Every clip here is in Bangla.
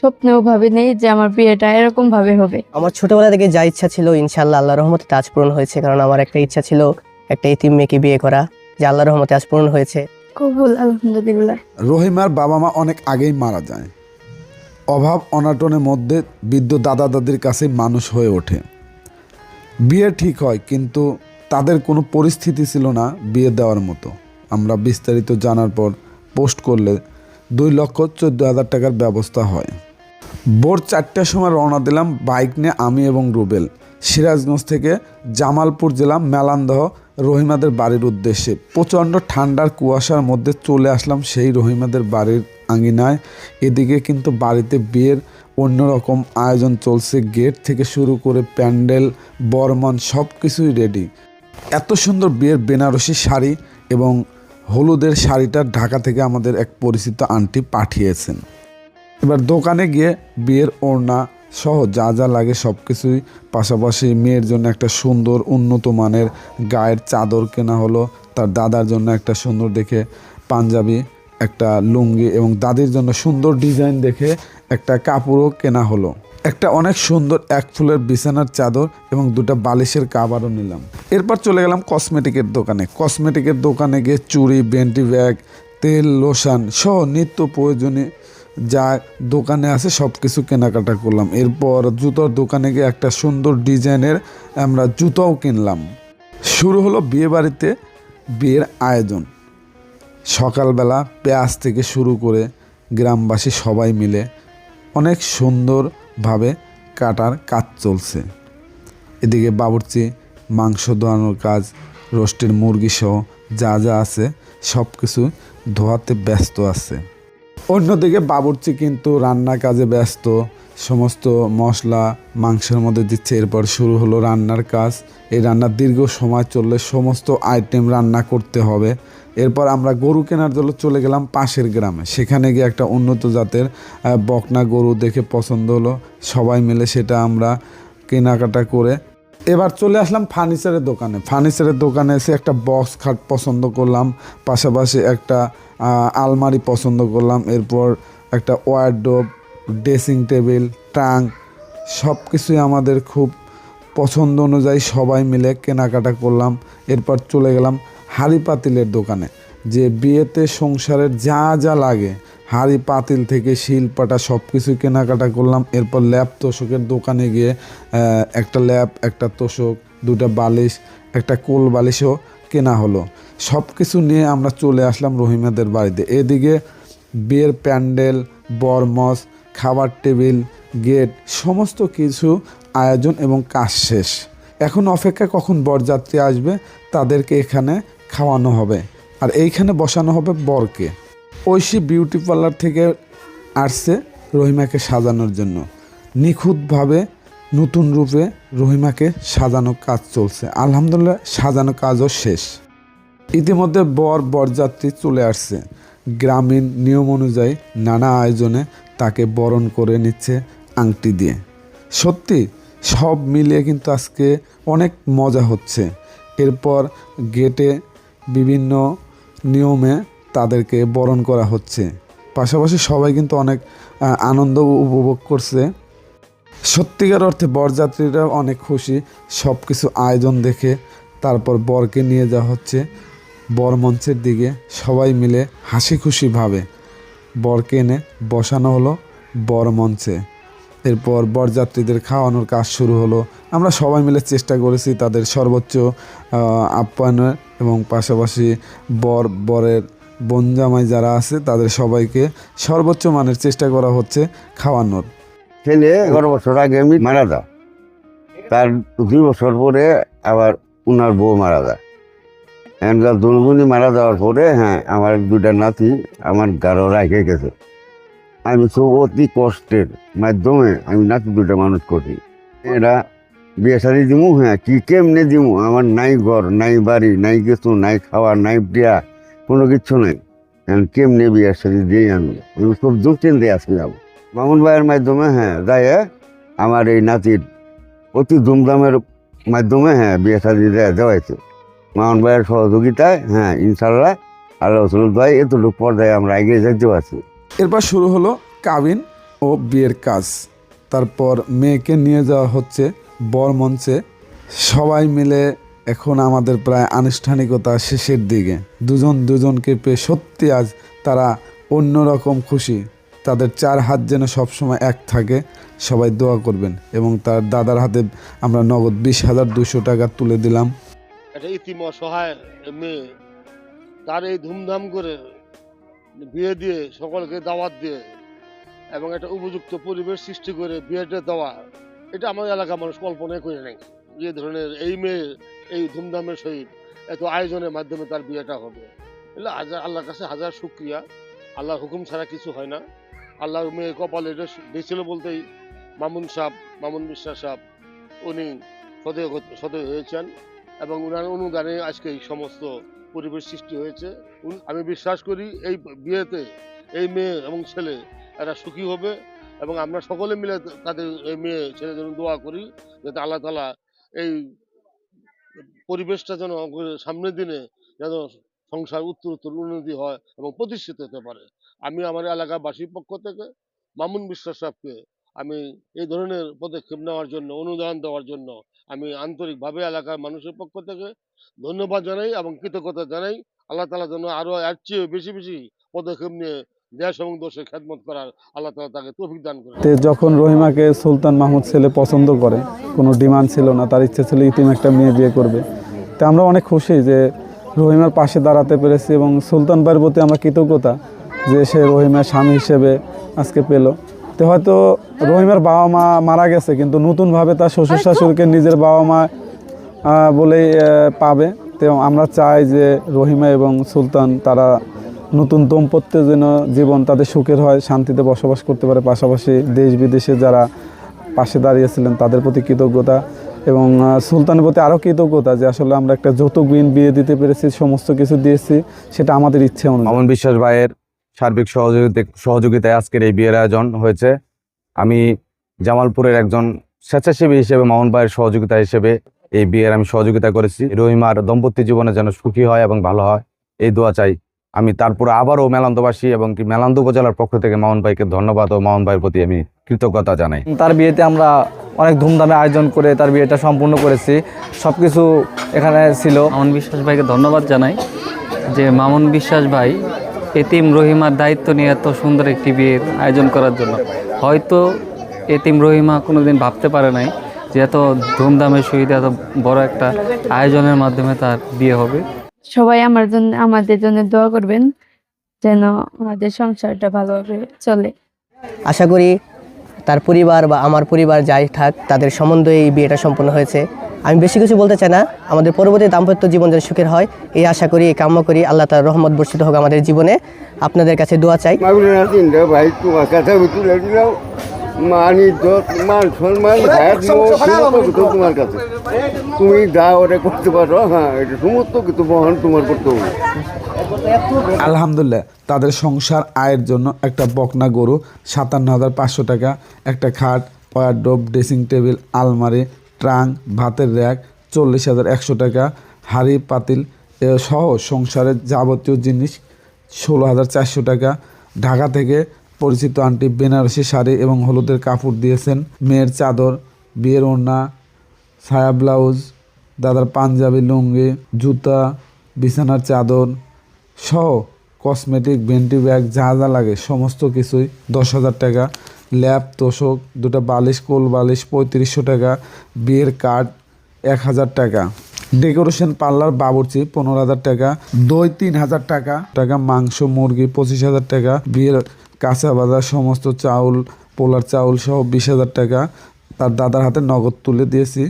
স্বপ্নেও ভাবিনি যে আমার বিয়েটা এরকম ভাবে হবে। আমার ছোটবেলা থেকে যা ইচ্ছা ছিল ইনশাল্লাহ আল্লাহ রহমতে তা আজ পূরণ হয়েছে কারণ আমার একটা ইচ্ছা ছিল একটা ইতিম মেয়েকে বিয়ে করা। যে আল্লাহ রহমতে আজ পূরণ হয়েছে। কবুল আলহামদুলিল্লাহ। রহিমার বাবা মা অনেক আগেই মারা যায়। অভাব অনাটনের মধ্যে বৃদ্ধ দাদা দাদির কাছে মানুষ হয়ে ওঠে। বিয়ে ঠিক হয় কিন্তু তাদের কোনো পরিস্থিতি ছিল না বিয়ে দেওয়ার মতো। আমরা বিস্তারিত জানার পর পোস্ট করলে দুই লক্ষ চোদ্দ হাজার টাকার ব্যবস্থা হয়। ভোর চারটার সময় রওনা দিলাম বাইক নিয়ে আমি এবং রুবেল। সিরাজগঞ্জ থেকে জামালপুর জেলা মেলান্দহ রহিমাদের বাড়ির উদ্দেশ্যে। প্রচণ্ড ঠান্ডার কুয়াশার মধ্যে চলে আসলাম সেই রহিমাদের বাড়ির আঙিনায়। এদিকে কিন্তু বাড়িতে বিয়ের অন্যরকম আয়োজন চলছে, গেট থেকে শুরু করে প্যান্ডেল, বর্মন সব কিছুই রেডি এত সুন্দর বিয়ের বেনারসি শাড়ি এবং হলুদের শাড়িটা ঢাকা থেকে আমাদের এক পরিচিত আন্টি পাঠিয়েছেন। এবার দোকানে গিয়ে বিয়ের ওড়না সহ যা যা লাগে সব কিছুই পাশাপাশি মেয়ের জন্য একটা সুন্দর উন্নত মানের গায়ের চাদর কেনা হলো, তার দাদার জন্য একটা সুন্দর দেখে পাঞ্জাবি, একটা লুঙ্গি এবং দাদির জন্য সুন্দর ডিজাইন দেখে একটা কাপড়ও কেনা হলো। একটা অনেক সুন্দর এক ফুলের বিছানার চাদর এবং দুটো বালিশের কাবারও নিলাম। এরপর চলে গেলাম কসমেটিকের দোকানে। কসমেটিকের দোকানে গিয়ে চুড়ি, বেন্টি ব্যাগ, তেল, লোশন সহ নিত্য প্রয়োজনীয় যা দোকানে আছে সব কিছু কেনাকাটা করলাম। এরপর জুতোর দোকানে গিয়ে একটা সুন্দর ডিজাইনের আমরা জুতোও কিনলাম। শুরু হলো বিয়ে বাড়িতে বিয়ের আয়োজন। সকালবেলা পেঁয়াজ থেকে শুরু করে গ্রামবাসী সবাই মিলে অনেক সুন্দরভাবে কাটার কাজ চলছে। এদিকে বাবুর্চি, মাংস ধোয়ানোর কাজ রোস্টের মুরগি সহ যা যা আছে সব কিছু ধোয়াতে ব্যস্ত আছে। অন্যদিকে বাবুর্চি কিন্তু রান্না কাজে ব্যস্ত সমস্ত মশলা মাংসের মধ্যে দিচ্ছে। এরপর শুরু হলো রান্নার কাজ। এই রান্নার দীর্ঘ সময় চললে সমস্ত আইটেম রান্না করতে হবে। এরপর আমরা গরু কেনার জন্য চলে গেলাম পাশের গ্রামে। সেখানে গিয়ে একটা উন্নত জাতের বকনা গরু দেখে পছন্দ হলো। সবাই মিলে সেটা আমরা কেনাকাটা করে এবার চলে আসলাম ফার্নিচারের দোকানে। ফার্নিচারের দোকানে এসে একটা বক্স খাট পছন্দ করলাম। পাশাপাশি একটা আলমারি পছন্দ করলাম। এরপর একটা ওয়ারডোব ড্রেসিং টেবিল, ট্রাঙ্ক সব কিছুই আমাদের খুব পছন্দ অনুযায়ী সবাই মিলে কেনাকাটা করলাম। এরপর চলে গেলাম হাড়ি পাতিলের দোকানে, যে বিয়েতে সংসারের যা যা লাগে, হাড়ি পাতিল থেকে শিলপাটা সব কিছু কেনাকাটা করলাম। এরপর ল্যাপ তোষকের দোকানে গিয়ে একটা ল্যাপ একটা তোষক, দুটা বালিশ, একটা কোল বালিশও কেনা হলো। সব কিছু নিয়ে আমরা চলে আসলাম রহিমাদের বাড়িতে। এদিকে বিয়ের প্যান্ডেল, বরমস খাবার টেবিল, গেট, সমস্ত কিছু আয়োজন এবং কাজ শেষ। এখন অপেক্ষা কখন বরযাত্রী আসবে, তাদেরকে এখানে খাওয়ানো হবে। আর এইখানে বসানো হবে বরকে। ঐশী বিউটি পার্লার থেকে আসছে রহিমাকে সাজানোর জন্য। নিখুঁতভাবে নতুন রূপে রহিমাকে সাজানো কাজ চলছে। আলহামদুলিল্লাহ, সাজানো কাজও শেষ। ইতিমধ্যে বর বরযাত্রী চলে আসছে। গ্রামীণ নিয়ম অনুযায়ী নানা আয়োজনে তাকে বরণ করে নিচ্ছে আংটি দিয়ে। সত্যি, সব মিলিয়ে কিন্তু আজকে অনেক মজা হচ্ছে। এরপর গেটে বিভিন্ন নিয়মে তাদেরকে বরণ করা হচ্ছে। পাশাপাশি সবাই কিন্তু অনেক আনন্দ উপভোগ করছে। সত্যিকার অর্থে বরযাত্রীরা অনেক খুশি। সব কিছু আয়োজন দেখে তারপর বরকে নিয়ে যাওয়া হচ্ছে। বর মঞ্চের দিকে সবাই মিলে হাসি খুশিভাবে বরকে এনে বসানো হলো বর মঞ্চে। এরপর বরযাত্রীদের খাওয়ানোর কাজ শুরু হলো। আমরা সবাই মিলে চেষ্টা করেছি তাদের সর্বোচ্চ আপ্যায়নের এবং পাশাপাশি বর, বরের বনজামাই যারা আছে তাদের সবাইকে সর্বোচ্চ মানের চেষ্টা করা হচ্ছে খাওয়ানোর। ছেলে এগারো বছর আগে আমি মারা যায় তার দুই বছর পরে আবার উনার বউ মারা যায়। এখানকার দুলগুনি মারা যাওয়ার পরে হ্যাঁ আমার দুটা নাতি আমার গারো রেখে গেছে। আমি খুব অতি কষ্টের মাধ্যমে আমি নাতি দুটা মানুষ করি। এরা বিয়ে শাড়ি দিমু হ্যাঁ কি কেমনে দিমু? আমার নাই ঘর, নাই বাড়ি, নাই কিছু, নাই খাওয়া, নাই বিয়া কোনো কিছু নাই। কেমনে বিয়ে শাড়ি দিই আমি? আমি খুব দুশ্চিন্তায় যাব মামুন ভাইয়ের মাধ্যমে হ্যাঁ যায় আমার এই নাতির অতি ধুমধামের মাধ্যমে হ্যাঁ বিয়ে শাদি দেওয়া দেওয়াইছে মামুন ভাইয়ের সহযোগিতায় হ্যাঁ ইনশাল্লাহ আল্লাহ রসুল ভাই এতটুকু পর্যায়ে আমরা এগিয়ে যেতে পারছি। এরপর শুরু হলো কাবিন ও বিয়ের কাজ। তারপর মেয়েকে নিয়ে যাওয়া হচ্ছে বর মঞ্চে। সবাই মিলে এখন আমাদের প্রায় আনুষ্ঠানিকতা শেষের দিকে। দুজন দুজনকে পেয়ে সত্যি আজ তারা অন্যরকম খুশি। তাদের চার হাত যেন সবসময় এক থাকে, সবাই দোয়া করবেন। এবং তার দাদার হাতে আমরা নগদ বিশ হাজার দুশো টাকা তুলে দিলাম। একটা ইতিম অসহায় মেয়ে তার এই ধুমধাম করে বিয়ে দিয়ে সকলকে দাওয়াত দিয়ে এবং একটা উপযুক্ত পরিবেশ সৃষ্টি করে বিয়েটা দেওয়া, এটা আমাদের এলাকার মানুষ কল্পনাই করে নেই। যে ধরনের এই মেয়ে, এই ধুমধামের সহিত এত আয়োজনের মাধ্যমে তার বিয়েটা হবে। এগুলো হাজার, আল্লাহর কাছে হাজার শুক্রিয়া। আল্লাহর হুকুম ছাড়া কিছু হয় না। আল্লাহর মেয়ে কপালে এটা দিয়েছিল বলতেই মামুন সাহ মামুন বিশ্বাস সাহ উনি সদয় সদয় হয়েছেন। এবং ওনার অনুদানে আজকে এই সমস্ত পরিবেশ সৃষ্টি হয়েছে। আমি বিশ্বাস করি এই বিয়েতে এই মেয়ে এবং ছেলে এরা সুখী হবে এবং আমরা সকলে মিলে তাদের এই মেয়ে ছেলেদের জন্য দোয়া করি যাতে আল্লাহ তালা এই পরিবেশটা যেন সামনের দিনে যেন সংসার উত্তর উত্তর উন্নতি হয় এবং প্রতিষ্ঠিত হতে পারে। আমি আমার এলাকাবাসীর পক্ষ থেকে মামুন বিশ্বাস সাহেবকে আমি এই ধরনের পদক্ষেপ নেওয়ার জন্য, অনুদান দেওয়ার জন্য আমি আন্তরিকভাবে এলাকার মানুষের পক্ষ থেকে ধন্যবাদ জানাই এবং কৃতজ্ঞতা জানাই। আল্লাহ তালা যেন আরও এর চেয়ে বেশি বেশি পদক্ষেপ নিয়ে দেশ এবং দেশের খেদমত করার আল্লাহ তালা তাকে তৌফিক দান করে যখন রহিমাকে সুলতান মাহমুদ ছেলে পছন্দ করে, কোনো ডিমান্ড ছিল না, তার ইচ্ছে ছিল ইতিম একটা মেয়ে বিয়ে করবে। তো আমরা অনেক খুশি যে রহিমার পাশে দাঁড়াতে পেরেছি এবং সুলতান ভাইয়ের প্রতি আমার কৃতজ্ঞতা যে সে রহিমার স্বামী হিসেবে আজকে পেল। তো হয়তো রহিমার বাবা মা মারা গেছে কিন্তু নতুনভাবে তার শ্বশুর শাশুড়িকে নিজের বাবা মা বলেই পাবে। তো আমরা চাই যে রহিমা এবং সুলতান তারা নতুন দাম্পত্য যেন জীবন তাদের সুখের হয় শান্তিতে বসবাস করতে পারে। পাশাপাশি দেশ বিদেশে যারা পাশে দাঁড়িয়েছিলেন তাদের প্রতি কৃতজ্ঞতা এবং সুলতানের প্রতি আরও কৃতজ্ঞতা যে আসলে আমরা একটা যৌতুকবিহীন বিয়ে দিতে পেরেছি সমস্ত কিছু দিয়েছি সেটা আমাদের ইচ্ছে অনুযায়ী। মামুন বিশ্বাস ভাইয়ের সার্বিক সহযোগিতা সহযোগিতায় আজকের এই বিয়ের আয়োজন হয়েছে। আমি জামালপুরের একজন স্বেচ্ছাসেবী হিসেবে মামুন ভাইয়ের সহযোগিতা হিসেবে এই বিয়ের আমি সহযোগিতা করেছি। রহিমার দম্পতি জীবনে যেন সুখী হয় এবং ভালো হয় এই দোয়া চাই। আমি তারপরে আবারও মেলান্দবাসী এবং কি মেলান্দ উপজেলার পক্ষ থেকে মামুন ভাইকে ধন্যবাদ ও মামুন ভাইয়ের প্রতি আমি কৃতজ্ঞতা জানাই। তার বিয়েতে আমরা অনেক ধুমধামে আয়োজন করে তার বিয়েটা সম্পূর্ণ করেছি। সব কিছু এখানে ছিল। মামুন বিশ্বাস ভাইকে ধন্যবাদ জানাই যে মামুন বিশ্বাস ভাই এতিম রহিমার দায়িত্ব নিয়ে এত সুন্দর একটি বিয়ের আয়োজন করার জন্য। হয়তো এতিম রহিমা কোনোদিন ভাবতে পারে নাই যে এত ধুমধামের সহিত এত বড় একটা আয়োজনের মাধ্যমে তার বিয়ে হবে। সবাই আমার জন্য আমাদের জন্য দোয়া করবেন যেন আমাদের সংসারটা ভালোভাবে চলে। আশা করি তার পরিবার বা আমার পরিবার যাই থাক, তাদের সম্বন্ধে এই বিয়েটা সম্পন্ন হয়েছে। আমি বেশি কিছু বলতে চাই না। আমাদের পরবর্তী দাম্পত্য জীবন যেন সুখের হয়, এই আশা করি, এই কাম্য করি আল্লাহ তার রহমত বর্ষিত হোক আমাদের জীবনে। আপনাদের কাছে দোয়া চাই। দিলাম মান সম্মান সমস্ত তোমার কাছে। তুমি যা ওটা করতে পারো হ্যাঁ এটা সমস্ত কিছু বহন তোমার করতে হবে। আলহামদুলিল্লাহ তাদের সংসার আয়ের জন্য একটা বকনা গরু সাতান্ন হাজার পাঁচশো টাকা একটা খাট ওয়ারড্রোব ড্রেসিং টেবিল আলমারি ট্রাঙ্ক ভাতের র্যাক চল্লিশ হাজার একশো টাকা হাড়ি পাতিল এ সহ সংসারের যাবতীয় জিনিস ষোলো হাজার চারশো টাকা। ঢাকা থেকে পরিচিত আন্টি বেনারসি শাড়ি এবং হলুদের কাপড় দিয়েছেন। মেয়ের চাদর, বিয়ের ওড়না, ছায়া ব্লাউজ, দাদার পাঞ্জাবি লুঙ্গি, জুতা, বিছানার চাদর সহ কসমেটিক, ভেন্টি ব্যাগ, যা যা লাগে, সমস্ত কিছুই দশ হাজার টাকা। ল্যাপ, তোষক, দুটো বালিশ, কোল বালিশ, পঁয়ত্রিশশো টাকা। বিয়ের কার্ড, এক হাজার টাকা। ডেকোরেশন পার্লার, বাবুর্চি, পনেরো হাজার টাকা। দই, তিন হাজার টাকা। টাকা, মাংস, মুরগি, পঁচিশ হাজার টাকা। বিয়ের কাঁচা বাজার, সমস্ত চাউল, পোলার চাউল সহ বিশ হাজার টাকা তার দাদার হাতে নগদ তুলে দিয়েছি।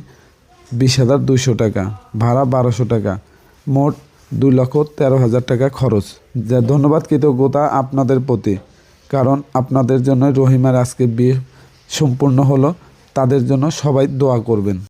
বিশ হাজার দুইশো টাকা, ভাড়া বারোশো টাকা, মোট দুই লক্ষ তেরো হাজার টাকা খরচ। যা ধন্যবাদ কৃতজ্ঞতা আপনাদের প্রতি, কারণ আপনাদের জন্য রহিমার আজকে বিয়ে সম্পূর্ণ হলো। তাদের জন্য সবাই দোয়া করবেন।